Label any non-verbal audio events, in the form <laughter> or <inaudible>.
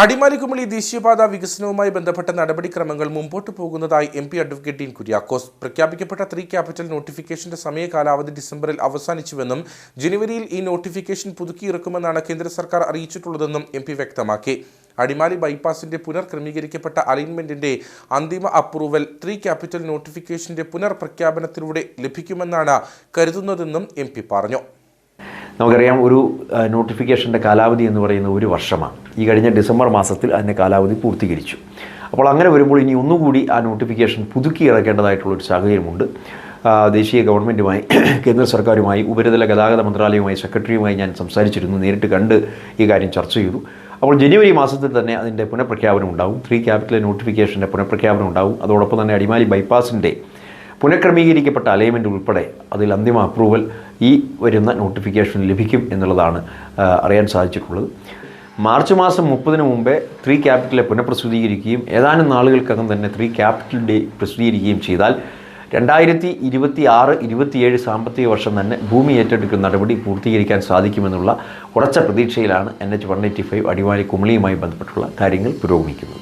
അടിമാലിക്കുമളി ദേശീയപാത വികസനവുമായി ബന്ധപ്പെട്ട നടപടിക്രമങ്ങൾ മുമ്പോട്ട് പോകുന്നതായി M P advocate Dean Kuriakose. പ്രഖ്യാപിക്കപ്പെട്ട three capital നോട്ടിഫിക്കേഷന്റെ സമയകാലാവധി ഡിസംബറിൽ അവസാനിച്ചുവെന്നും ജനുവരിയിൽ ഈ നോട്ടിഫിക്കേഷൻ പുതുക്കിയിറക്കുമെന്നാണ് കേന്ദ്ര സർക്കാർ അറിയിച്ചിട്ടുള്ളതെന്നും എം പി വ്യക്തമാക്കി. അടിമാലി ബൈപ്പാസിന്റെ പുനർക്രമീകരിക്കപ്പെട്ട അലൈൻമെന്റിന്റെ അന്തിമ അപ്രൂവൽ ത്രീ ക്യാപിറ്റൽ നോട്ടിഫിക്കേഷന്റെ പുനർപ്രഖ്യാപനത്തിലൂടെ ലഭിക്കുമെന്നാണ് കരുതുന്നതെന്നും എം പറഞ്ഞു. നമുക്കറിയാം ഒരു നോട്ടിഫിക്കേഷന്റെ കാലാവധി എന്ന് പറയുന്നത് ഒരു വർഷമാണ്. ഈ കഴിഞ്ഞ ഡിസംബർ മാസത്തിൽ അതിന്റെ കാലാവധി പൂർത്തീകരിച്ചു. അപ്പോൾ അങ്ങനെ വരുമ്പോൾ ഇനി ഒന്നുകൂടി ആ നോട്ടിഫിക്കേഷൻ പുതുക്കി ഇറക്കേണ്ടതായിട്ടുള്ള ഒരു സാഹചര്യമുണ്ട്. ദേശീയ ഗവൺമെന്റുമായി <clears throat> കേന്ദ്ര സർക്കാരുമായി ഉപരിതല ഗതാഗത മന്ത്രാലയവുമായി സെക്രട്ടറിയുമായി ഞാൻ സംസാരിച്ചിരുന്നു നേരിട്ട് കണ്ട് ഈ കാര്യം ചർച്ച ചെയ്തു. അപ്പോൾ ജനുവരി മാസത്തിൽ തന്നെ അതിന്റെ പുനഃപ്രഖ്യാപനം ഉണ്ടാവും ത്രീ ക്യാപിറ്റൽ നോട്ടിഫിക്കേഷന്റെ പുനഃപ്രഖ്യാപനം ഉണ്ടാവും. അതോടൊപ്പം തന്നെ അടിമാലി ബൈപ്പാസിന്റെ പുനഃക്രമീകരിക്കപ്പെട്ട അലൈൻമെന്റ് ഉൾപ്പെടെ അതിൽ അന്തിമ അപ്രൂവൽ ഈ വരുന്ന നോട്ടിഫിക്കേഷൻ ലഭിക്കും എന്നുള്ളതാണ് അറിയാൻ സാധിച്ചിട്ടുള്ളത്. മാർച്ച് മാസം മുപ്പതിന് മുമ്പേ ത്രീ ക്യാപിറ്റലെ പുനഃപ്രസിദ്ധീകരിക്കുകയും ഏതാനും നാളുകൾക്കകം തന്നെ ത്രീ ക്യാപിറ്റൽ ഡേ പ്രസിദ്ധീകരിക്കുകയും ചെയ്താൽ രണ്ടായിരത്തി ഇരുപത്തി ആറ് ഇരുപത്തിയേഴ് സാമ്പത്തിക വർഷം തന്നെ ഭൂമി ഏറ്റെടുക്കുന്ന നടപടി പൂർത്തീകരിക്കാൻ സാധിക്കുമെന്നുള്ള ഉറച്ച പ്രതീക്ഷയിലാണ് N H one eighty five Adimali കുമളിയുമായി ബന്ധപ്പെട്ടുള്ള കാര്യങ്ങൾ പുരോഗമിക്കുന്നത്.